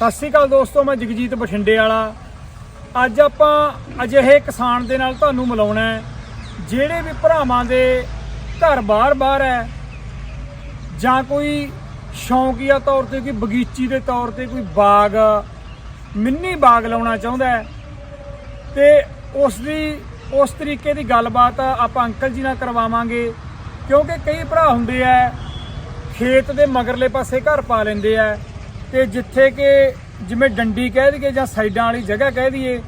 ਸਤਿ ਸ਼੍ਰੀ ਅਕਾਲ ਦੋਸਤੋ, ਮੈਂ ਜਗਜੀਤ ਬਠਿੰਡੇ ਵਾਲਾ। ਅੱਜ ਆਪਾਂ ਅਜਿਹੇ ਕਿਸਾਨ ਦੇ ਨਾਲ ਤੁਹਾਨੂੰ ਮਿਲਾਉਣਾ ਹੈ, ਜਿਹੜੇ ਵੀ ਭਰਾਵਾਂ ਦੇ ਘਰ ਬਾਹਰ-ਬਾਹਰ ਹੈ, ਜਾਂ ਕੋਈ ਸ਼ੌਂਕੀਆ ਤੌਰ ਤੇ, ਕੋਈ ਬਗੀਚੀ ਦੇ ਤੌਰ ਤੇ ਕੋਈ ਬਾਗ, ਮਿੰਨੀ ਬਾਗ ਲਾਉਣਾ ਚਾਹੁੰਦਾ ਹੈ, ਤੇ ਉਸ ਦੀ, ਉਸ ਤਰੀਕੇ ਦੀ ਗੱਲਬਾਤ ਆਪਾਂ ਅੰਕਲ ਜੀ ਨਾਲ ਕਰਵਾਵਾਂਗੇ, ਕਿਉਂਕਿ ਕਈ ਭਰਾ ਹੁੰਦੇ ਆ ਖੇਤ ਦੇ ਮਗਰਲੇ ਪਾਸੇ ਘਰ ਪਾ ਲੈਂਦੇ ਆ ਤੇ ਜਿੱਥੇ ਕਿ ਜਿਵੇਂ ਡੰਡੀ ਕਹਿ ਦਈਏ ਜਾਂ ਸਾਈਡਾਂ ਵਾਲੀ ਜਗ੍ਹਾ ਕਹਿ ਦਈਏ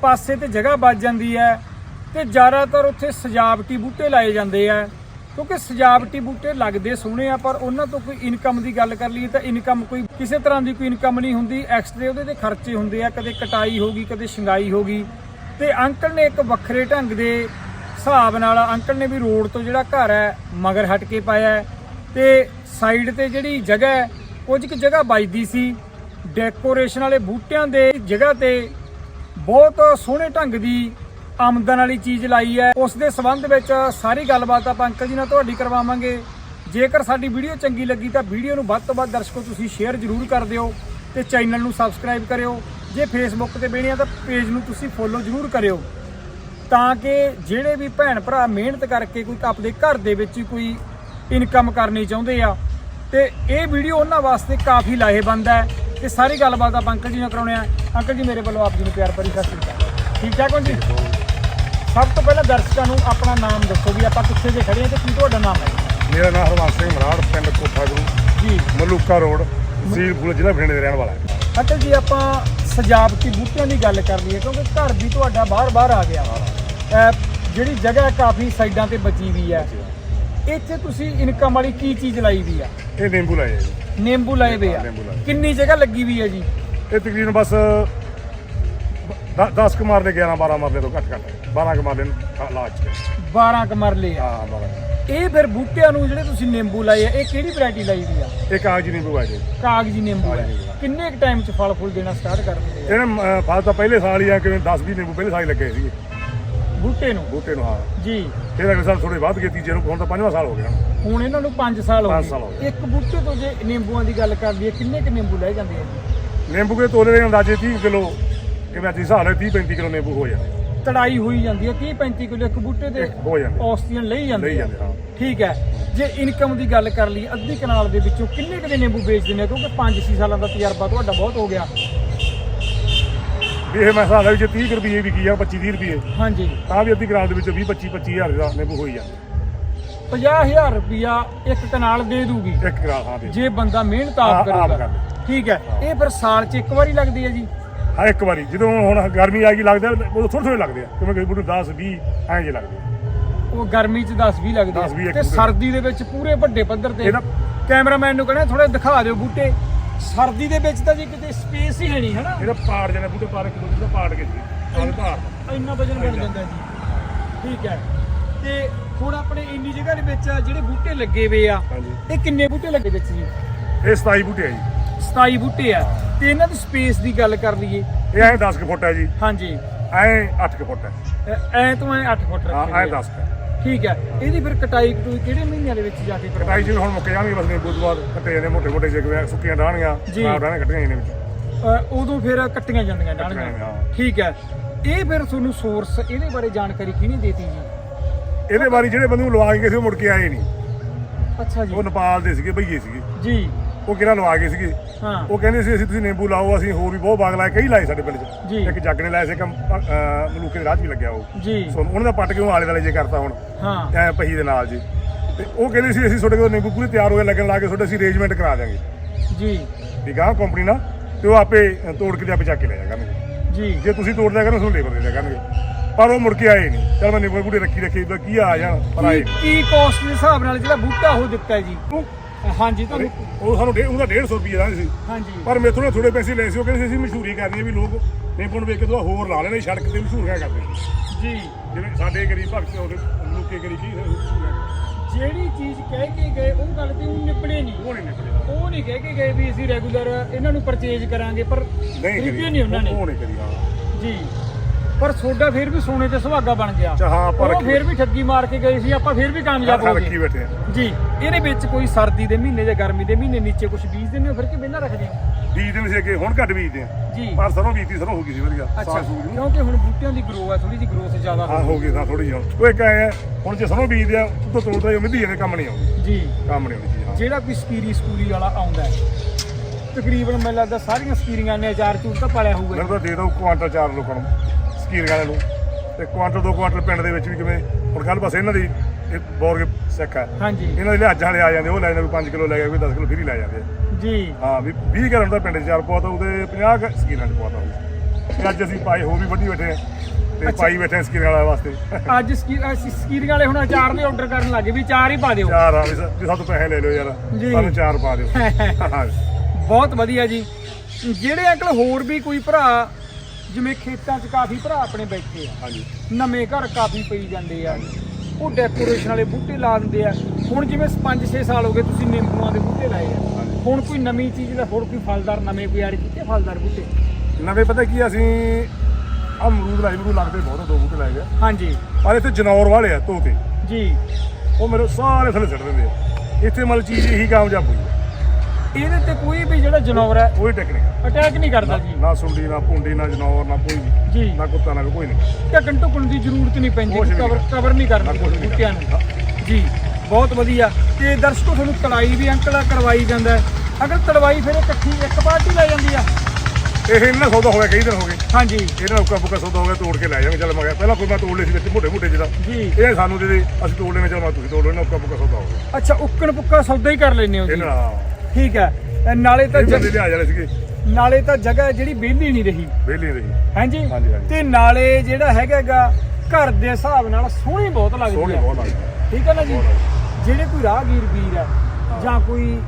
ਪਾਸੇ ਤੇ ਜਗ੍ਹਾ ਬਚ ਜਾਂਦੀ ਹੈ ਤੇ ਜ਼ਿਆਦਾਤਰ ਉੱਥੇ ਸਜਾਵਟੀ ਬੂਟੇ ਲਾਏ ਜਾਂਦੇ ਆ। ਕਿਉਂਕਿ ਸਜਾਵਟੀ ਬੂਟੇ ਲੱਗਦੇ ਸੋਹਣੇ ਆ, ਪਰ ਉਹਨਾਂ ਤੋਂ ਕੋਈ ਇਨਕਮ ਦੀ ਗੱਲ ਕਰ ਲਈਏ ਤਾਂ ਇਨਕਮ ਕੋਈ ਕਿਸੇ ਤਰ੍ਹਾਂ ਦੀ ਕੋਈ ਇਨਕਮ ਨਹੀਂ ਹੁੰਦੀ। ਐਕਸਟਰੇ ਉਹਦੇ ਤੇ ਖਰਚੇ ਹੁੰਦੇ ਆ, ਕਦੇ ਕਟਾਈ ਹੋਗੀ ਕਦੇ ਸ਼ਿੰਗਾਈ ਹੋਗੀ ਤੇ ਅੰਕਲ ਨੇ ਇੱਕ ਵੱਖਰੇ ਢੰਗ ਦੇ ਹਿਸਾਬ ਨਾਲ ਅੰਕਲ ਨੇ ਵੀ ਰੋਡ ਤੋਂ ਜਿਹੜਾ ਘਰ ਹੈ, ਮਗਰ ਹਟ ਕੇ ਪਾਇਆ ਹੈ। ਤੇ ਸਾਈਡ ਤੇ ਜਿਹੜੀ ਜਗ੍ਹਾ ਕੁਝ ਕੁ ਜਗ੍ਹਾ ਬਚਦੀ ਸੀ। ਡੈਕੋਰੇਸ਼ਨ ਵਾਲੇ ਬੂਟਿਆਂ ਦੇ ਜਗ੍ਹਾ ਤੇ ਬਹੁਤ ਸੋਹਣੇ ਢੰਗ ਦੀ ਆਮਦਨ ਵਾਲੀ ਚੀਜ਼ ਲਾਈ ਹੈ। ਉਸ ਦੇ ਸੰਬੰਧ ਵਿੱਚ ਸਾਰੀ ਗੱਲਬਾਤ ਆਪਾਂ ਅੰਕਲ ਜੀ ਨਾਲ ਤੁਹਾਡੀ ਕਰਵਾਵਾਂਗੇ। ਜੇਕਰ ਸਾਡੀ ਵੀਡੀਓ ਚੰਗੀ ਲੱਗੀ ਤਾਂ ਵੀਡੀਓ ਨੂੰ ਵੱਧ ਤੋਂ ਵੱਧ ਦਰਸ਼ਕੋ ਤੁਸੀਂ ਸ਼ੇਅਰ ਜ਼ਰੂਰ ਕਰ ਦਿਓ ਤੇ ਚੈਨਲ ਨੂੰ ਸਬਸਕ੍ਰਾਈਬ ਕਰਿਓ। ਜੇ ਫੇਸਬੁੱਕ ਤੇ ਬਹਿਣੀ ਆ ਤਾਂ ਪੇਜ ਨੂੰ ਤੁਸੀਂ ਫੋਲੋ ਜ਼ਰੂਰ ਕਰਿਓ। ਤਾਂ ਕਿ ਜਿਹੜੇ ਵੀ ਭੈਣ ਭਰਾ ਮਿਹਨਤ ਕਰਕੇ ਕੋਈ ਆਪਣੇ ਘਰ ਦੇ ਵਿੱਚ ਕੋਈ ਇਨਕਮ ਕਰਨੀ ਚਾਹੁੰਦੇ ਆ ਤੇ ਇਹ ਵੀਡੀਓ ਉਹਨਾਂ ਵਾਸਤੇ ਕਾਫੀ ਲਾਹੇਵੰਦ ਹੈ। ਤੇ ਸਾਰੀ ਗੱਲਬਾਤ ਆਪਾਂ ਅੰਕਲ ਜੀ ਨਾਲ ਕਰਾਉਣੇ ਆ। ਅੰਕਲ ਜੀ ਮੇਰੇ ਵੱਲੋਂ ਆਪ ਜੀ ਨੂੰ ਪਿਆਰ ਭਰੀ ਸਤਿ ਸ਼੍ਰੀ ਅਕਾਲ। ਠੀਕ ਠਾਕ ਹੋ ਜੀ? ਸਭ ਤੋਂ ਪਹਿਲਾਂ ਦਰਸ਼ਕਾਂ ਨੂੰ ਆਪਣਾ ਨਾਮ ਦੱਸੋ ਵੀ ਆਪਾਂ ਕਿੱਥੇ ਜੇ ਖੜੇ ਆ ਤੇ ਕੀ ਤੁਹਾਡਾ ਨਾਮ ਹੈ? ਮੇਰਾ ਨਾਮ ਹਰਵੰਸ ਸਿੰਘ ਮਰਾੜ ਪਿੰਡ ਕੋਠਾ ਗੁਰੂ ਜੀ। ਮਲੂਕਾ ਰੋਡ ਫੂਲ ਜ਼ਿਲ੍ਹਾ ਬਠਿੰਡੇ ਦੇ ਰਹਿਣ ਵਾਲਾ ਹੈ। ਅੰਕਲ ਜੀ ਆਪਾਂ ਸਜਾਵਟੀ ਬੂਟਿਆਂ ਦੀ ਗੱਲ ਕਰ ਲਈਏ ਕਿਉਂਕਿ ਘਰ ਵੀ ਤੁਹਾਡਾ ਬਾਹਰ-ਬਾਹਰ ਆ ਗਿਆ। ਜਿਹੜੀ ਜਗ੍ਹਾ ਕਾਫੀ ਸਾਈਡਾਂ ਤੇ ਬਚੀ ਵੀ ਹੈ। ਇੱਥੇ ਤੁਸੀਂ ਇਨਕਮ ਵਾਲੀ ਕੀ ਚੀਜ਼ ਲਾਈ ਵੀ ਆ? ਇਹ ਨਿੰਬੂ ਲਾਏ ਆ ਜੀ। ਨਿੰਬੂ ਲਾਏ ਵੇ ਆ। ਨਿੰਬੂ ਲਾਏ। ਕਿੰਨੀ ਜਗ੍ਹਾ ਲੱਗੀ ਵੀ ਹੈ ਜੀ? ਇਹ ਤਕਰੀਬਨ ਬਸ 10 ਕੁ ਮਾਰਲੇ 11 12 ਮਾਰਲੇ ਤੋਂ ਘੱਟ ਘੱਟ। 12 ਕੁ ਮਾਰਲੇ ਲਾਜ ਚ। 12 ਕ ਮਰਲੇ ਆ। ਹਾਂ 12 ਇਹ ਫਿਰ ਬੂਟਿਆਂ ਨੂੰ ਜਿਹੜੇ ਤੁਸੀਂ ਨਿੰਬੂ ਲਾਏ ਆ ਇਹ ਕਿਹੜੀ ਵੈਰਾਈਟੀ ਲਾਈ ਵੀ ਆ? ਇਹ ਕਾਗਜੀ ਨਿੰਬੂ ਆ ਜੀ। ਕਾਗਜੀ ਨਿੰਬੂ ਕਾਗਜੀ ਨਿੰਬੂ। ਕਿੰਨੇ ਕ ਟਾਈਮ ਚ ਫਲ ਫੁੱਲ ਦੇਣਾ ਸਟਾਰਟ ਕਰ ਦਿੰਦੇ ਆ? ਇਹਨੇ ਫਲ ਤਾਂ ਪਹਿਲੇ ਸਾਲ ਹੀ ਆ ਕਿਵੇਂ 10 20 ਨਿੰਬੂ ਪਹਿਲੇ ਸਾਲ ਹੀ ਲੱਗੇ ਸੀਗੇ। ਬੂਟੇ ਨੂੰ? ਬੂਟੇ ਨੂੰ ਹਾਂ। ਜੀ। ਫਿਰ ਅਗਲੇ ਸਾਲ ਥੋੜੇ ਵੱਧ ਗਏ ਤੀਜੇ ਨੂੰ ਹੁਣ ਤਾਂ ਪੰਜਵਾਂ ਸਾਲ ਹੋ ਗਿਆ। ਹੁਣ ਇਹਨਾਂ ਨੂੰ 5 ਸਾਲ ਹੋ ਪੰਜ ਸਾਲ ਹੋ ਗਏ। ਗਏ। ਇੱਕ ਬੂਟੇ ਤੋਂ ਜੇ ਨਿੰਬੂਆਂ ਦੀ ਗੱਲ ਕਰ ਲਈਏ ਕਿੰਨੇ ਕ ਨਿੰਬੂ ਲੈ ਜਾਂਦੇ ਆ? ਜੀ ਨਿੰਬੂ ਦੇ ਤੋਲੇ ਦੇ ਅੰਦਾਜ਼ੇ 30 ਕਿਲੋ ਕਿਵੇਂ ਅੱਜ ਹਿਸਾਬ ਨਾਲ 30 35 ਕਿਲੋ ਨਿੰਬੂ ਹੋ ਜਾਂਦੇ। ਤੜਾਈ ਹੋਈ ਜਾਂਦੀ ਹੈ 30 35 ਕਿਲੋ ਇੱਕ ਬੂਟੇ ਦੇ ਇੱਕ ਹੋ ਜਾਂਦੇ। ਔਸਤੀਆਂ ਲਈ ਜਾਂਦੇ ਲਈ ਆ। ਜਾਂਦੇ ਹਾਂ। ਠੀਕ ਹੈ। ਜੇ ਇਨਕਮ ਦੀ ਗੱਲ ਕਰ ਲਈ ਅੱਧੀ ਕਨਾਲ ਦੇ ਵਿੱਚੋਂ ਕਿੰਨੇ ਕੁ ਦੇ ਨਿੰਬੂ ਵੇਚ ਦਿੰਦੇ ਆ ਕਿਉਂਕਿ 5-6 ਸਾਲਾਂ ਦਾ ਤਜਰਬਾ ਤੁਹਾਡਾ ਬਹੁਤ ਹੋ ਗਿਆ। ਵੀ ਇਹ ਮੈਂ ਹਿਸਾਬ ਨਾਲ ਵਿੱਚ 30 ਕੁ ਰੁਪਏ ਵੀ ਕੀ ਆ 25 30 ਰੁਪਏ। ਹਾਂਜੀ। ਤਾਂ ਵੀ ਅੱਧੀ ਕਨਾਲ ਦੇ ਵਿੱਚ 20 25 25000 ਦਾ ਨਿੰਬੂ ਹੋਈ ਜਾਂਦੇ। 50000 ਰੁਪਿਆ ਇੱਕ ਕਨਾਲ ਦੇ ਦੂਗੀ। ਇੱਕ ਕਨਾਲ ਹਾਂ ਦੇ ਜੇ ਬੰਦਾ ਮਿਹਨਤ ਆਪ ਆਪ ਕਰੇਗਾ। ਕਰ ਲੇ। ਠੀਕ ਹੈ। ਇਹ ਫਿਰ ਸਾਲ 'ਚ ਇੱਕ ਵਾਰੀ ਲੱਗਦੀ ਹੈ ਜੀ। ਹਾਂ ਇੱਕ ਵਾਰੀ। ਜਦੋਂ ਹੁਣ ਗਰਮੀ ਆ ਗਈ ਲੱਗਦਾ ਉਹ ਥੋੜੇ ਥੋੜੇ ਲੱਗਦੇ ਆ। ਕਿਉਂਕਿ ਬੁੱਢੂ 10 20 ਐਂ ਜੇ ਲੱਗਦੇ ਆ। ਉਹ ਗਰਮੀ 'ਚ 10-20 ਲੱਗਦੇ 10 ਵੀਹ ਆ ਇੱਕ ਤੇ ਬੂਟੇ। ਸਰਦੀ ਦੇ ਵਿੱਚ ਪੂਰੇ ਵੱਡੇ ਪੱਧਰ ਤੇ ਕੈਮਰਾਮੈਨ ਨੂੰ ਕਹਿੰਦਾ ਥੋੜਾ ਦਿਖਾ ਦਿਓ ਬੂਟੇ। ਸਰਦੀ ਦੇ ਵਿੱਚ ਤਾਂ ਜੀ ਕਿਤੇ ਸਪੇਸ ਹੀ ਹੈ ਨਹੀਂ ਹਨਾ? ਇਹਦਾ ਪਾੜ ਜਾਣਾ ਬੂਟੇ ਪਾੜ ਕੇ ਦੂਜਾ ਪਾੜ ਕੇ ਜੀ ਪਾੜ। ਇੰਨਾ ਵਜਨ ਬਣ ਜਾਂਦਾ ਜੀ। ਠੀਕ ਹੈ। ਤੇ ਹੁਣ ਆਪਣੇ ਇੰਨੀ ਜਗ੍ਹਾ ਦੇ ਵਿੱਚ ਜਿਹੜੇ ਬੂਟੇ ਲੱਗੇ ਹੋਏ ਆ ਇਹ ਕਿੰਨੇ ਬੂਟੇ ਲੱਗੇ ਵਿੱਚ ਜੀ? ਇਹ 27 ਬੂਟੇ ਆ ਜੀ। 27 ਬੂਟੇ ਆ। ਤੇ ਇਹਨਾਂ ਦੀ ਸਪੇਸ ਦੀ ਗੱਲ ਕਰ ਲਈਏ। ਇਹ ਐਂ 10 ਕੁ ਫੁੱਟ ਹੈ ਜੀ। ਹਾਂਜੀ। ਐਂ 8 ਕੁ ਫੁੱਟ ਹੈ ਐ ਤੋਂ ਐ 8 ਫੁੱਟ ਰੱਖੇ ਐਂ ਹੋਏ ਆ। 10 ਕੁ। ਹੈ ਠੀਕ ਹੈ ਇਹਦੀ ਫਿਰ ਕਟਾਈ ਕਟੂਈ ਕਿਹੜੇ ਮਹੀਨਿਆਂ ਦੇ ਵਿੱਚ ਜਾ ਕੇ ਕਰਵਾਈ ਕਟਾਈ ਜੀ ਹੁਣ ਮੁੱਕ ਜਾਣਗੇ ਬਸ ਨਿੰਬੂ ਤੋਂ ਬਾਅਦ ਕੱਟੇ ਜਾਂਦੇ ਮੋਟੇ ਮੋਟੇ ਜਿਵੇਂ ਸੁੱਕੀਆਂ ਡਾਹਣੀਆਂ ਜੀ। ਆਹ ਡਾਹਣੇ ਕੱਟੀਆਂ ਜਾਂਦੇ ਵਿੱਚ। ਅ, ਉਦੋਂ ਫਿਰ ਕੱਟੀਆਂ ਜਾਂਦੀਆਂ ਡਾਲੀਆਂ ਹਾਂ। ਠੀਕ ਹੈ ਇਹ ਫਿਰ ਤੁਹਾਨੂੰ ਸੋਰਸ ਇਹਦੇ ਬਾਰੇ ਜਾਣਕਾਰੀ ਕਿਹਨੇ ਦੇਤੀ ਜੀ? ਇਹਦੇ ਬਾਰੇ ਜਿਹੜੇ ਬੰਦੇ ਨੂੰ ਲਵਾ ਕੇ ਗਏ ਸੀ ਉਹ ਮੁੜ ਕੇ ਆਏ ਨਹੀਂ। ਅੱਛਾ ਜੀ। ਉਹ ਨੇਪਾਲ ਦੇ ਸੀਗੇ ਭਈਏ ਸੀਗੇ। ਜੀ। ਉਹ ਕਿਹਨਾਂ ਲਵਾ ਗਏ ਸੀਗੇ? ਹਾਂ। ਉਹ ਕਹਿੰਦੇ ਸੀ ਅਸੀਂ ਤੁਸੀਂ ਨਿੰਬੂ ਲਾਓ ਅਸੀਂ ਹੋਰ ਵੀ ਬਹੁਤ ਬਾਗ ਲਾਏ ਕਈ ਲਾਏ ਸਾਡੇ ਪਿੰਡ 'ਚ। ਜੀ। ਇੱਕ ਜੱਗ ਨੇ ਲਾਇਆ ਸੀ ਇੱਕ ਅਹ, ਮਲੂਕੇ ਦੇ 'ਚ ਵੀ ਲੱਗਿਆ ਉਹ। ਜੀ। ਸੋ ਉਹਨਾਂ ਦਾ ਪੱਟ ਕਿਉਂ ਆਲੇ ਦੁਆਲੇ ਜੇ ਕਰਤਾ ਹੁਣ? ਹਾਂ। ਐ ਪਹੀ ਦੇ ਨਾਲ ਜੀ। ਤੇ ਉਹ ਕਹਿੰਦੇ ਸੀ ਅਸੀਂ ਤੁਹਾਡੇ ਕੋਲ ਨਿੰਬੂ ਪੂਰੇ ਤਿਆਰ ਹੋਏ ਲੱਗਣ ਲਾ ਕੇ ਤੁਹਾਡੇ ਅਸੀਂ ਅਰੇਂਜਮੈਂਟ ਕਰਾ ਦਿਆਂਗੇ। ਜੀ। ਠੀਕ ਆ ਕੰਪਨੀ ਨਾਲ। ਤੇ ਉਹ ਆਪੇ ਅ, ਤੋੜ ਕੇ ਤੇ ਆਪੇ ਚੱਕ ਕੇ ਲੈ ਜਾ ਕਰਨਗੇ। ਜੀ। ਜੇ ਤੁਸੀਂ ਤੋੜ ਦਿਆ ਕਰੋ ਤੁਹਾਨੂੰ ਲੇਬਰ ਦੇ ਦਿਆ ਕਰਨਗੇ। ਪਰ ਉਹ ਮੁੜ ਕੇ ਆਏ ਨਹੀਂ। ਚਲ ਮੈਂ ਨਿੰਬੂ ਪੂਰੇ ਰੱਖੀ ਰੱਖੀ ਵੀ ਕੀ ਆ ਜਾਣ ਪਰ ਆਏ ਕੀ ਕੋਸਟ ਦੇ ਹਿਸਾਬ ਨਾਲ ਜਿਹੜਾ ਬੂਟਾ ਉਹ ਦਿੱਤਾ ਹੈ ਜੀ? ਉਹ- ਹਾਂਜੀ ਤੁਹਾਨੂੰ ਉਹ ਸਾਨੂੰ ਡੇ- ਉਹਦਾ 150 ਰੁਪਏ ਦਾ ਸੀ। ਹਾਂਜੀ। ਪਰ ਮੇਥੋਂ ਨਾ ਥੋੜੇ ਪੈਸੇ ਲਏ ਸੀ ਉਹ ਕਹਿੰਦੇ ਸੀ ਅਸੀਂ ਮਸ਼ਹੂਰੀ ਕਰਨੀ ਹੈ ਵੀ ਲੋਕ ਨਿੰਬੂ ਨੂੰ ਵੇਖ ਕੇ ਤਾਂ ਹੋਰ ਲਾ ਲੈਣੇ ਸੜਕ ਤੇ ਮਸ਼ਹੂਰ ਕਿਆ ਕਰਦੇ ਜੀ। ਜਿਵੇਂ ਸਾਡੇ ਗਰੀਬ ਭਗਤ ਉਹਦੇ ਲੁਕੇ ਗਰੀ ਕੀ ਜਿਹੜੀ ਚੀਜ਼ ਕਹਿ ਕੇ ਗਏ ਉਹ ਗੱਲ ਤੇ ਉਹ ਨਿਬੜੇ ਨਹੀਂ। ਉਹ ਨਹੀਂ ਨਿਕਲਿਆ ਉਹ ਨਹੀਂ ਕਹਿ ਕੇ ਗਏ ਵੀ ਅਸੀਂ ਰੈਗੂਲਰ ਇਹਨਾਂ ਨੂੰ ਪਰਚੇਜ ਕਰਾਂਗੇ ਪਰ ਨਹੀਂ ਖਰੀਦੇ ਨਹੀਂ ਉਹਨਾਂ ਨੇ। ਉਹ ਨਹੀਂ ਕਰੀ ਹਾਂ। ਜੀ। ਪਰ ਸੋਡਾ ਫਿਰ ਵੀ ਸੋਨੇ ਤੇ ਸੁਹਾਗਾ ਬਣ ਗਿਆ। ਹਾਂ, ਆਪਾਂ ਉਹ ਰੱਖੀ ਫਿਰ ਵੀ ਠੱਗੀ ਮਾਰ ਕੇ ਗਏ ਸੀ ਆਪਾਂ ਫਿਰ ਵੀ ਕਾਮਯਾਬ ਹੋ ਰੱਖੀ ਗਏ ਬੈਠੇ ਆ? ਜੀ ਇਹਦੇ ਵਿੱਚ ਕੋਈ ਸਰਦੀ ਦੇ ਮਹੀਨੇ ਜਾਂ ਗਰਮੀ ਦੇ ਮਹੀਨੇ ਨੀਚੇ ਕੁਝ ਬੀਜ ਦਿੰਦੇ ਹੋ ਫਿਰ ਕਿ ਬਿਨਾਂ ਰੱਖਦੇ ਹੋ? ਬੀਜਦੇ ਨਹੀਂ ਸੀ ਅੱਗੇ ਹੁਣ ਘੱਟ ਬੀਜਦੇ ਆ। ਜੀ। ਪਰ ਸਰੋਂ ਬੀਜਤੀ ਸਰੋਂ ਹੋ ਗਈ ਸੀ ਵਧੀਆ। ਅੱਛਾ ਸਾਗ ਸੂਗ ਕਿਉਂਕਿ ਹੁਣ ਬੂਟਿਆਂ ਦੀ ਗਰੋ ਹੈ ਥੋੜੀ ਜਿਹੀ ਗਰੋਥ ਜ਼ਿਆਦਾ ਹਾਂ ਹੋ ਗਈ ਤਾਂ ਥੋੜੀ ਜਿਹੀ। ਉਹ ਇੱਕ ਆਇਆ ਹੁਣ ਜੇ ਸਰੋਂ ਬੀਜਦੇ ਆ ਉਦੋਂ ਤੋੜਦਾ ਹੀ ਮਿੱਧੀ ਇਹਦੇ ਕੰਮ ਨਹੀਂ ਆਉਂਦੀ। ਜੀ। ਕੰਮ ਨਹੀਂ ਆਉਂਦੀ ਚੀਜ਼ ਹਾਂ। ਜਿਹੜਾ ਕੋਈ ਸਕੀਰੀ ਸਕੂਲੀ ਵਾਲਾ ਆਉਂਦਾ ਹੈ ਤਕਰੀਬਨ ਮੈਨੂੰ ਲੱਗਦਾ ਸਾਰੀਆਂ ਸਕੀਰੀਆਂ ਨੇ ਅਚਾਰ ਚੂਰ ਤਾਂ ਪਾਲਿਆ ਹੋਊਗਾ। ਮੈਨੂੰ ਤਾਂ ਦੇ ਦਿਓ ਕੁਆਂਟਲ ਚਾਰ ਲੋਕਾਂ ਨੂੰ। ਸਕੀਰ ਵਾਲਿਆਂ ਨੂੰ। ਤੇ ਕੁਆਂਟਲ ਦੋ ਕੁਆਂਟਲ ਪਿੰਡ ਦੇ ਵਿੱਚ ਵੀ ਕਿਵੇਂ ਹੁਣ ਕੱਲ ਬਸ ਇਹਨਾਂ ਦੀ ਇਹ ਬੋਰਗ ਸਿੱਖ ਹੈ। ਹਾਂਜੀ। ਇਹਨਾਂ ਦੇ ਲਿਹਾਜ਼ਾਂ ਵਾਲੇ ਆ ਜਾਂਦੇ ਉਹ ਲੈ ਜਾਂਦੇ ਕੋਈ 5 ਕਿਲੋ ਲੈ ਗਿਆ ਕੋਈ 10 ਕਿਲੋ ਫਿਰ ਹੀ ਲੈ ਜਾਂਦੇ ਆ। ਜੀ। ਹਾਂ ਵੀ 20 ਗ੍ਰਾਮ ਦਾ ਪਿੰਡ 'ਚ ਚਾਰ ਪਵਾਤਾ ਉਹਦੇ 50 ਕੁ ਸਕੀਰਾਂ 'ਚ ਪਵਾਤਾ ਹੋਊ ਤੇ ਅੱਜ ਅਸੀਂ ਪਾਏ ਹੋਰ ਵੀ ਵੱਡੀ ਬੈਠੇ ਆ ਤੇ। ਪਾਈ ਬੈਠੇ ਆ ਸਕੀਰ ਵਾਲਿਆਂ ਵਾਸਤੇ। ਅੱਜ ਸਕੀ- ਅਸੀਂ ਸਕੀਰੀਆਂ ਵਾਲੇ ਹੁਣ ਅਚਾਰ ਦੇ ਆਰਡਰ ਕਰਨ ਲੱਗੇ ਵੀ ਚਾਰ ਹੀ ਪਾ ਦਿਓ। ਚਾਰ ਆ ਵੀ ਸ- ਵੀ ਪੈਸੇ ਲੈ ਲਿਓ ਯਾਰ ਜੀ। ਸਾਨੂੰ ਚਾਰ ਪਾ ਦਿਓ। ਹਾਂ ਬਹੁਤ ਵਧੀਆ ਜੀ। ਜਿਹੜੇ ਅੰਕਲ ਹੋਰ ਵੀ ਕੋਈ ਭਰਾ ਜਿਵੇਂ ਖੇਤਾਂ 'ਚ ਕਾਫੀ ਭਰਾ ਆਪਣੇ ਬੈਠੇ ਆ। ਹਾਂਜੀ। ਨਵੇਂ ਘਰ ਕਾਫੀ ਪਈ ਜਾਂਦੇ ਆ। ਉਹ ਡੈਕੋਰੇਸ਼ਨ ਵਾਲੇ ਬੂਟੇ ਲਾ ਦਿੰਦੇ ਆ। ਹੁਣ ਜਿਵੇਂ 5-6 ਸਾਲ ਹੋ ਗਏ ਤੁਸੀਂ ਨਿੰਬੂਆਂ ਦੇ ਬੂਟੇ ਲਾਏ ਆ। ਹੁਣ ਕੋਈ ਨਵੀਂ ਚੀਜ਼ ਦਾ ਹੋਰ ਕੋਈ ਫਲਦਾਰ ਨਵੇਂ ਕੋਈ ਕੀਤੇ ਫਲਦਾਰ ਬੂਟੇ? ਨਵੇਂ ਪਤਾ ਕੀ ਆ, ਅਸੀਂ ਆ ਅਮਰੂਦ ਲਾਈ ਮਰੂਦ ਲੱਗਦੇ ਬਹੁਤ ਆ, ਦੋ ਬੂਟੇ ਲਾਏ ਗਏ। ਹਾਂਜੀ। ਪਰ ਇੱਥੇ ਜਨੌਰ ਵਾਲੇ ਆ ਤੋਤੇ ਜੀ। ਉਹ ਮੇਰੇ ਸਾਰੇ ਥੱਲੇ ਸਿੱਟ ਦਿੰਦੇ ਆ। ਇੱਥੇ ਮਤਲਬ ਚੀਜ਼ ਇਹੀ ਕਾਮਯਾਬ ਹੋਈ ਇਹਦੇ ਤੇ ਕੋਈ ਵੀ ਜਿਹੜਾ ਜਾਨਵਰ ਹੈ ਕੋਈ ਟੈਕਨੀਕ ਅਟੈਕ ਨਹੀਂ ਕਰਦਾ ਜੀ। ਨਾ ਸੁੰਡੀ ਨਾ ਪੁੰਡੀ ਨਾ ਜਨੌਰ ਨਾ ਕੋਈ ਵੀ। ਜੀ। ਨਾ ਕੁੱਤਾ ਨਾ ਕੋਈ ਨਹੀਂ। ਢੱਕਣ ਢੁੱਕਣ ਦੀ ਜ਼ਰੂਰਤ ਨਹੀਂ ਪੈਂਦੀ ਨਹੀਂ। ਕਵਰ ਕਵਰ ਨਹੀਂ ਕਰਨਾ ਕੁਛ ਨਹੀਂ ਬੂਟਿਆਂ ਨੂੰ। ਜੀ ਬਹੁਤ ਵਧੀਆ। ਤੇ ਦਰਸ਼ਕੋ ਤੁਹਾਨੂੰ ਤੜਾਈ ਵੀ ਅੰਕਲ ਕਰਵਾਈ ਜਾਂਦਾ ਹੈ। ਅਗਰ ਤੜਵਾਈ ਫਿਰ ਇਕੱਠੀ ਇੱਕ ਪਾਰਟੀ ਲੈ ਜਾਂਦੀ ਆ? ਇਹ ਇਹਨਾਂ ਸੌਦਾ ਹੋ ਗਿਆ ਕਈ ਦਿਨ ਹੋ ਗਏ। ਹਾਂਜੀ। ਇਹਨਾਂ ਉੱਕਾ ਬੁੱਕਾ ਸੌਦਾ ਹੋ ਗਿਆ ਤੋੜ ਕੇ ਲੈ ਜਾਵਾਂਗੇ। ਚੱਲ ਮੈਂ ਕਿਹਾ ਪਹਿਲਾਂ ਕੋਈ ਮੈਂ ਤੋੜ ਲਏ ਸੀ ਵਿੱਚ ਮੋਟੇ ਮੋਟੇ ਜਿਹਦਾ ਜੀ। ਇਹ ਸਾਨੂੰ ਦੇ ਦੇ ਅਸੀਂ ਤੋੜ ਲੈਣੇ ਚੱਲ ਮੈਂ ਤੁਸੀਂ ਤੋੜ ਲੈਣਾ ਉੱਕਾ ਬੁੱਕਾ ਸੌਦਾ ਹੋ ਗਿਆ। ਅੱਛਾ ਉੱਕਣ ਪੁੱਕਾ ਸੌਦਾ ਹੀ ਕਰ ਲੈਨੇ ਹੋ ਜੀ। ਇਹਨਾਂ ਨਾਲ। ਠੀਕ ਹੈ। ਨਾਲੇ ਤਾਂ ਬੰਦੇ ਲਿਆ ਜਾਣੇ ਸੀਗੇ। ਨਾਲੇ ਤਾਂ ਜਗ੍ਹਾ ਜਿਹੜੀ ਵਿਹਲੀ ਨਹੀਂ ਰਹੀ। ਵਿਹਲੇ ਰਹੀ। ਹਾਂਜੀ। ਹਾਂਜੀ, ਹਾਂਜੀ। ਤੇ ਨਾਲੇ ਜਿਹੜਾ ਹੈਗਾਗਾ ਘਰ ਦੇ ਹਿਸਾਬ ਨਾਲ ਸੋਹਣੀ ਬਹੁਤ ਲੱਗਦੀ ਸੋਹਣੀ ਹੈ। ਬਹੁਤ ਲੱਗਦੀ ਠੀਕ ਹੈ ਨਾ ਜੀ? ਜਿਹੜੇ ਕੋਈ ਰਾਹਗੀਰ ਵੀਰ ਹੈ ਜਾਂ ਕੋਈ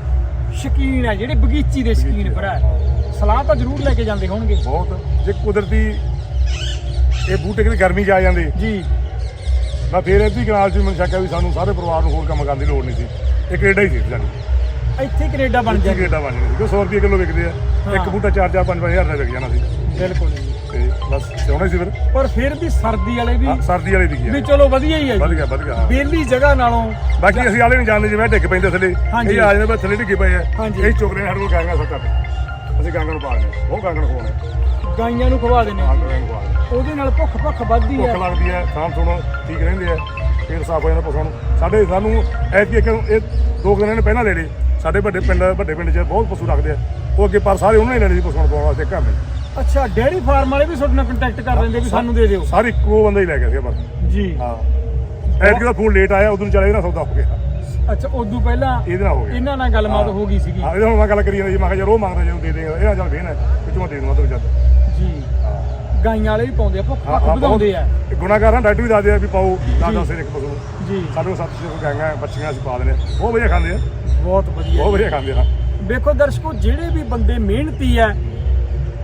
ਸ਼ਕੀਨ ਹੈ ਜਿਹੜੇ ਬਗੀਚੀ ਦੇ ਸ਼ਕੀਨ ਭਰਾ ਹੈ ਸਲਾਹ ਤਾਂ ਜ਼ਰੂਰ ਲੈ ਕੇ ਜਾਂਦੇ ਹੋਣਗੇ। ਬਹੁਤ। ਜੇ ਕੁਦਰਤੀ ਇਹ ਬੂਟੇ ਕਿਤੇ ਗਰਮੀ 'ਚ ਆ ਜਾਂਦੇ। ਜੀ। ਮੈਂ ਫੇਰ ਇਹਦੀ ਕਨਾਲ 'ਚ ਮੈਨੂੰ ਸ਼ੱਕ ਹੈ ਵੀ ਸਾਨੂੰ ਸਾਰੇ ਪਰਿਵਾਰ ਨੂੰ ਹੋਰ ਕੰਮ ਕਰਨ ਦੀ ਲੋੜ ਨਹੀਂ ਸੀ। ਇਹ ਕੈਨੇਡਾ ਹੀ ਸੀ ਸਾਨੂੰ ਇੱਥੇ ਕੈਨੇਡਾ ਬਣ ਜਾਏ ਕੈਨੇਡਾ ਬਣ ਜਾਣੀ ਸੀ ਕਿਉਂ 100 ਰੁਪਏ ਕਿਲੋ ਵਿਕਦੇ ਆ। ਇੱਕ ਬੂਟਾ 4 4 5 5000 ਦਾ ਵਿਕ ਜਾਣਾ ਸੀ। ਬਿਲਕੁਲ ਜੀ। ਤੇ ਬਸ ਸਿਉਣਾ ਸੀ ਫਿਰ। ਪਰ ਫਿਰ ਵੀ ਸਰਦੀ ਵਾਲੇ ਵੀ ਹਾਂ, ਸਰਦੀ ਵਾਲੇ ਵਿਕੀ ਵੀ ਚਲੋ ਵਧੀਆ ਹੀ ਹੈ ਵਧ ਜੀ। ਗਿਆ ਵਧ ਗਿਆ ਹਾਂ ਬੇਲੀ ਜਗ੍ਹਾ ਨਾਲੋਂ ਬਾਕੀ ਅਸੀਂ ਆਲੇ ਨਹੀਂ ਜਾਣਦੇ ਜਿਵੇਂ ਡਿੱਗ ਪੈਂਦੇ ਥੱਲੇ। ਹਾਂਜੀ। ਇਹ ਆ ਜਾਂਦੇ ਬਸ ਥੱਲੇ ਡਿੱਗੇ ਪਏ ਆ। ਹਾਂਜੀ। ਇਹ ਚੁੱਕ ਰਹੇ ਸਾਡੇ ਕੋਲ ਗਾਂਗਾ ਸੱਟਾ ਤੇ। ਅਸੀਂ ਗਾਂਗਾ ਨੂੰ ਪਾਲਦੇ। ਉਹ ਗਾਂਗਾ ਨੂੰ ਖਵਾਉਣੇ ਗਾਈਆਂ ਨੂੰ ਖਵਾ ਦਿੰਦੇ ਹਾਂ। ਗਾਂਗਾ ਨੂੰ ਪਾਲਦੇ ਉਹਦੇ ਨਾਲ ਭੁੱਖ ਭੁੱਖ ਵੱਧਦੀ ਭੁੱਖ ਹੈ ਲੱਗਦੀ ਹੈ ਖਾਣ ਥੋੜਾ ਠੀਕ ਰਹਿੰਦੇ ਆ। ਫੇਰ ਸਾਫ਼ ਹੋ ਜਾਂਦਾ ਪਸ਼ੂਆਂ ਨੂੰ। ਸਾਡੇ ਸਾਨੂੰ ਐਤਕੀ ਇੱਕ ਇਹ ਦੋ ਕੁ ਦਿਨਾਂ ਨੇ ਪਹਿਲਾਂ ਲੈ ਲਏ। ਸਾਡੇ ਵੱਡੇ ਪਿੰਡ ਵੱਡੇ ਪਿੰਡ 'ਚ ਬਹੁਤ ਪਸ਼ੂ ਰੱਖਦੇ ਆ। ਉਹ ਅੱਗੇ ਪਰ ਸਾਰੇ ਉਹਨਾਂ ਨੇ ਲੈ ਲਏ ਸੀ ਪਸ਼ੂਆਂ ਨੂੰ ਪਾਉਣ ਵਾਸਤੇ ਘਰ ਦੇ ਅੱਛਾ ਡੇਅਰੀ ਫਾਰਮ ਵਾਲੇ ਵੀ ਤੁਹਾਡੇ ਨਾਲ ਕੰਟੈਕਟ ਕਰ ਲੈਂਦੇ ਵੀ ਸਾਨੂੰ ਦੇ ਦਿਓ। ਸਾਰੇ ਇੱਕੋ ਬੰਦਾ ਹੀ ਲੈ ਗਿਆ ਸੀ ਬਸ ਜੀ। ਹਾਂ। ਐਤਕੀ ਦਾ ਫੂਡ ਲੇਟ ਆਇਆ ਉਦੋਂ ਚੱਲੇ ਇਹਦਾ ਸੌਦਾ ਹੋ ਗਿਆ। ਅੱਛਾ ਉਦੋਂ ਪਹਿਲਾਂ ਇਹਦੇ ਨਾਲ ਹੋ ਗਿਆ। ਇਹਨਾਂ ਨਾਲ ਗੱਲਬਾਤ ਹੋ। ਗਈ ਸੀਗੀ। ਹਾਂ ਇਹਦੇ ਹੁਣ ਮੈਂ ਗੱਲ ਕਰੀ ਜਾਂਦਾ ਜੀ ਮੈਂ ਕਿਹਾ ਯਾਰ ਉਹ ਮੰਗਦਾ ਜਦੋਂ ਦੇ ਦੇਗਾ ਇਹ ਚੱਲ ਵੇਨ ਹੈ ਵਿੱਚੋਂ ਮੈਂ ਦੇ ਦੂੰਗਾ ਤੈਨੂੰ ਜਦ ਜੀ। ਗਾਈਆਂ ਵਾਲੇ ਵੀ ਪਾਉਂਦੇ ਆ ਭੁੱਖ ਹਾਂ ਭੁੱਖ ਹਾਂ ਵਧਾਉਂਦੇ ਆ। ਗੁਨਾਹਗਾਰਾਂ ਡਾਕਟਰ ਵੀ ਦੱਸਦੇ ਆ ਵੀ ਪਾਓ ਨਾ ਜੀ। ਦੱਸ ਇੱਕ ਪਸ਼ੂ ਨੂੰ। ਜੀ। ਕੋਲ ਸੱਤ ਕੋ ਗਾਂਗਾ ਬੱਚੀਆਂ ਅਸੀਂ ਪਾ ਦਿੰਦੇ ਬਹੁਤ ਵਧੀਆ ਖਾਂਦੇ ਆ। ਬਹੁਤ ਵਧੀਆ ਬਹੁਤ ਵਧੀਆ ਖਾਂਦੇ ਆ। ਵੇਖੋ ਦਰਸ਼ਕੋ ਜਿਹੜੇ ਵੀ ਬੰਦੇ ਮਿਹਨਤੀ ਆ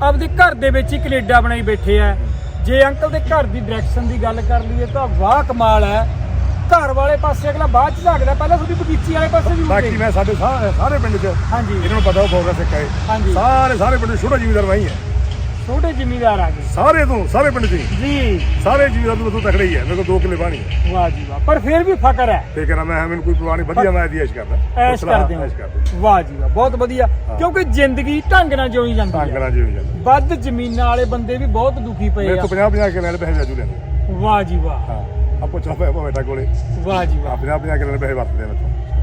ਆਪਦੇ ਘਰ ਦੇ ਵਿੱਚ ਹੀ ਕੈਨੇਡਾ ਬਣਾਈ ਬੈਠੇ ਆ। ਜੇ ਅੰਕਲ ਦੇ ਘਰ ਦੀ ਡਾਇਰੈਕਸ਼ਨ ਦੀ ਗੱਲ ਕਰ ਲਈਏ ਤਾਂ ਵਾਹ ਕਮਾਲ ਹੈ। ਘਰ ਵਾਲੇ ਪਾਸੇ ਅਗਲਾ ਬਾਅਦ ਚ ਝਾਕਦਾ ਪਹਿਲਾਂ ਤੁਹਾਡੀ ਬਗੀਚੀ ਵਾਲੇ ਪਾਸੇ ਵੀ ਬਾਕੀ ਮੈਂ ਸਾਡੇ ਸਾ- ਸਾਰੇ ਪਿੰਡ 'ਚ ਹਾਂਜੀ। ਇਹਨਾਂ ਨੂੰ ਪਤਾ ਉਹ ਸਿੱਕਾ ਹੈ ਹਾਂਜੀ। ਸਾਰੇ ਸਾਰੇ ਪਿੰਡ ਛੋਟਾ ਜ਼ਿਮੀਦਾਰ ਵਹੀਂ ਹੈ। ਛੋਟੇ ਜ਼ਿਮੀਦਾਰ ਆ ਗਏ। ਸਾਰੇ ਤੋਂ ਸਾਰੇ ਪਿੰਡ ਹੀ। ਜੀ। ਸਾਰੇ ਜ਼ਿਮੀਦਾਰ ਤੋਂ ਤੋਂ ਤਕੜੇ ਹੀ ਹੈ ਮੇਰੇ ਕੋਲ 2 ਕਿੱਲੇ ਬਾਣੀ ਹੈ ਵਾਹ ਜੀ ਵਾਹ ਪਰ ਫਿਰ ਵੀ ਫਕਰ ਹੈ। ਤੇ ਕਹਿੰਦਾ ਮੈਂ ਮੈਨੂੰ ਕੋਈ ਪ੍ਰਵਾਹ ਨਹੀਂ ਵਧੀਆ ਮੈਂ ਐਸ਼ ਕਰਦਾ। ਐਸ਼ ਕਰਦੇ ਹੋ। ਐਸ਼ ਕਰਦੇ ਵਾਹ ਜੀ ਵਾਹ ਬਹੁਤ ਵਧੀਆ। ਕਿਉਂਕਿ ਜ਼ਿੰਦਗੀ ਢੰਗ ਨਾਲ ਜਿਉਈ ਜਾਂਦੀ ਹੈ। ਕਰਾਂ ਜੀ ਜਾਂਦੇ ਵੱਧ ਜ਼ਮੀਨਾਂ ਵਾਲੇ ਬੰਦੇ ਵੀ ਬਹੁਤ ਦੁਖੀ ਪਏ ਮੇਰੇ ਆ ਤੋਂ 50 50 ਕਿੱਲੇ ਦੇ ਪੈਸੇ ਜਾਜੂ ਲੈਂਦੇ। ਵਾਹ ਜੀ ਵਾਹ। ਹਾਂ ਆਪੋ ਚਲਾ ਪਿਆ ਬੇਟਾ ਕੋਲੇ। ਵਾਹ ਜੀ ਵਾਹ। 50 50 ਕਿੱਲੇ ਦੇ ਪੈਸੇ ਵਰਤਦੇ ਮੇਰੇ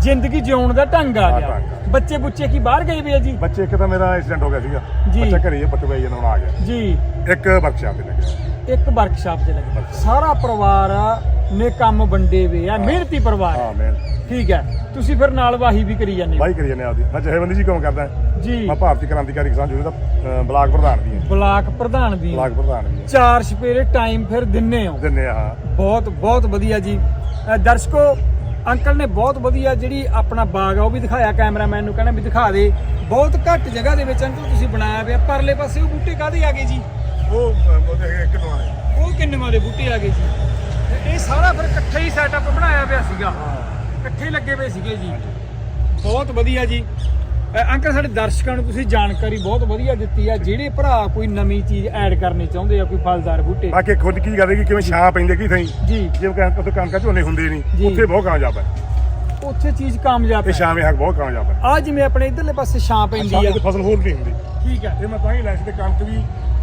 ਜ਼ਿੰਦਗੀ ਜਿਉਣ ਦਾ ਢੰਗ ਆ ਗਿਆ। ਬੱਚੇ ਬੁੱਚੇ ਕੀ ਬਾਹਰ ਗਏ ਵੀ ਆ ਜੀ? ਬੱਚੇ ਇੱਕ ਤਾਂ ਮੇਰਾ ਐਕਸੀਡੈਂਟ ਹੋ ਗਿਆ ਸੀਗਾ। ਜੀ। ਬੱਚਾ ਘਰੇ ਹੀ ਪੱਟ ਜਾਂਦਾ ਹੁਣ ਆ ਗਿਆ। ਜੀ। ਇੱਕ ਵਰਕਸ਼ਾਪ ਤੇ ਲੱਗਿਆ ਇੱਕ ਵਰਕਸ਼ਾਪ ਤੇ ਲੱਗੇ। ਸਾਰਾ ਪਰਿਵਾਰ ਨੇ ਕੰਮ ਵੰਡੇ ਵੇ ਆ ਮਿਹਨਤੀ ਪਰਿਵਾਰ। ਹੈ। ਹਾਂ ਮੈਂ ਠੀਕ ਹੈ। ਤੁਸੀਂ ਫਿਰ ਨਾਲ ਵਾਹੀ ਵੀ ਕਰੀ ਜਾਂਦੇ ਹੋ। ਬਾਈ ਕਰੀ ਜਾਂਦੇ ਆਪਦੀ। ਮੈਂ ਜਹੇਬੰਦੀ ਜੀ ਕੰਮ ਕਰਦਾ। ਜੀ। ਮੈਂ ਭਾਰਤੀ ਕ੍ਰਾਂਤੀਕਾਰੀ ਕਿਸਾਨ ਯੂਨੀਅਨ ਦਾ ਅਹ, ਬਲਾਕ ਪ੍ਰਧਾਨ ਵੀ ਹਾਂ। ਬਲਾਕ ਪ੍ਰਧਾਨ ਵੀ ਬਲਾਕ ਪ੍ਰਧਾਨ ਵੀ ਹਾਂ। ਚਾਰ ਸਪੇਰੇ ਟਾਈਮ ਫਿਰ ਦਿੰਨੇ ਹੋ। ਦਿੰਨੇ ਆ ਹਾਂ। ਬਹੁਤ ਬਹੁਤ ਵਧੀਆ ਜੀ। ਅ, ਦਰਸ਼ਕੋ ਅੰਕਲ ਨੇ ਬਹੁਤ ਵਧੀਆ ਜਿਹੜੀ ਆਪਣਾ ਬਾਗ ਆ ਉਹ ਵੀ ਦਿਖਾਇਆ ਕੈਮਰਾਮੈਨ ਨੂੰ ਕਹਿੰਦਾ ਵੀ ਦਿਖਾ ਦੇ। ਬਹੁਤ ਘੱਟ ਜਗ੍ਹਾ ਦੇ ਵਿੱਚ ਅੰਕਲ ਤੁਸੀਂ ਬਣਾਇਆ ਪਿਆ ਪਰਲੇ ਪਾਸੇ ਉਹ ਬੂਟੇ ਕਾਹਦੇ ਆ ਗਏ ਜੀ? ਉਹ ਉਹਦੇ ਕਿੰਨੋਂ ਆਏ ਉਹ ਕਿੰਨੇਵਾਂ ਦੇ ਬੂਟੇ ਆ ਗਏ ਜੀ? ਇਹ ਸਾਰਾ ਫਿਰ ਇਕੱਠੇ ਹੀ ਸੈਟਅਪ ਬਣਾਇਆ ਪਿਆ ਸੀਗਾ। ਇਕੱਠੇ ਹੀ ਲੱਗੇ ਪਏ ਸੀਗੇ ਜੀ। ਬਹੁਤ ਵਧੀਆ ਜੀ। ਅੰਕਲ ਸਾਡੇ ਦਰਸ਼ਕਾਂ ਨੂੰ ਤੁਸੀਂ ਜਾਣਕਾਰੀ ਬਹੁਤ ਵਧੀਆ ਦਿੱਤੀ ਆ। ਜਿਹੜੇ ਭਰਾ ਕੋਈ ਨਵੀਂ ਚੀਜ਼ ਐਡ ਕਰਨੀ ਚਾਹੁੰਦੇ ਆ ਕੋਈ ਫਲਦਾਰ ਬੂਟੇ। ਬਾਕੀ ਖੁਦ ਕੀ ਕਿ ਕਿਵੇਂ ਛਾਂ ਪੈਂਦੇ ਕੀ ਥਈ ਜੀ। ਜਿਵੇਂ ਕਿ ਉੱਥੇ ਕਣਕਾਂ ਝੋਨੇ ਹੁੰਦੇ। ਨਹੀਂ। ਉੱਥੇ ਬਹੁਤ ਕਾਮਯਾਬ ਹੈ। ਉੱਥੇ ਚੀਜ਼ ਕਾਮਯਾਬ ਇਹ ਹੈ। ਸ਼ਾਮੇ ਹੱਕ ਬਹੁਤ ਕਾਮਯਾਬ ਹੈ। ਆ ਜਿਵੇਂ ਆਪਣੇ ਇਧਰਲੇ ਪਾਸੇ ਛਾਂ ਪੈਂਦੀ ਆ। ਤੇ ਫਸਲ ਹੋਰ ਨਹੀਂ ਹੁੰਦੀ। ਠੀਕ ਹੈ। ਇਹ ਮੈਂ ਤਾਂ ਹੀ ਲੈ ਸੀ ਤੇ ਕਣਕ ਵੀ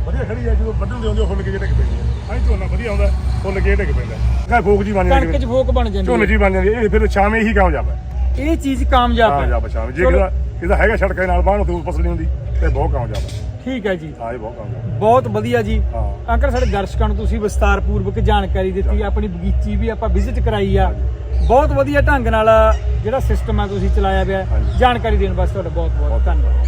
ਵਧੀਆ ਖੜੀ ਹੈ ਜਦੋਂ ਵੱਢਣ ਦੇ ਆਉਂਦੇ ਫੁੱਲ ਕੇ ਜੇ ਡਿੱਗ ਪੈਂਦੀ ਹੈ। ਅਸੀਂ ਝੋਨਾ ਵਧੀਆ ਆਉਂਦਾ ਫੁੱਲ ਕੇ ਡਿੱਗ ਪੈਂਦਾ। ਕਾ ਫੋਕ ਜੀ ਬਣ ਕਣਕ ਜਾਂਦੀ 'ਚ ਫੋਕ ਬਣ ਜਾਂਦੀ ਝੋਨੇ ਜੀ ਬਣ ਜਾਂਦੀ ਇਹ ਫਿਰ ਛਾਵੇਂ ਹੀ ਕਾਮਯਾਬ ਹੈ। ਇਹ ਚੀਜ਼ ਕਾਮਯਾਬ ਹੈ। ਕਾਮਯਾਬ ਛਾਵੇਂ ਜੇ ਚਲੋ, ਇਹਦਾ ਇਹਦਾ ਹੈਗਾ ਸੜਕਾਂ ਦੇ ਨਾਲ ਬਾਹਰ ਨੂੰ ਫਸਲ ਨਹੀਂ ਹੁੰਦੀ ਤੇ ਬਹੁਤ ਕਾਮਯਾਬ ਹੈ। ਠੀਕ ਹੈ ਜੀ। ਹਾਂ ਇਹ ਬਹੁਤ ਕਾਮਯਾਬ। ਬਹੁਤ ਵਧੀਆ ਜੀ। ਹਾਂ। ਅੰਕਲ ਸਾਡੇ ਦਰਸ਼ਕਾਂ ਨੂੰ ਤੁਸੀਂ ਵਿਸਤਾਰਪੂਰਵਕ ਜਾਣਕਾਰੀ ਦਿੱਤੀ ਆਪਣੀ ਬਗੀਚੀ ਵੀ ਆਪਾਂ ਵਿਜ਼ਿਟ ਕਰਾਈ ਆ। ਬਹੁਤ ਵਧੀਆ ਢੰਗ ਨਾਲ ਜਿਹੜਾ ਸਿਸਟਮ ਆ ਤੁਸੀਂ ਚਲਾਇਆ ਪਿਆ। ਹਾਂਜੀ। ਜਾਣਕਾਰੀ ਦੇਣ ਵਾਸਤੇ ਤੁਹਾਡਾ ਬਹੁਤ ਬਹੁਤ ਧੰਨਵਾਦ।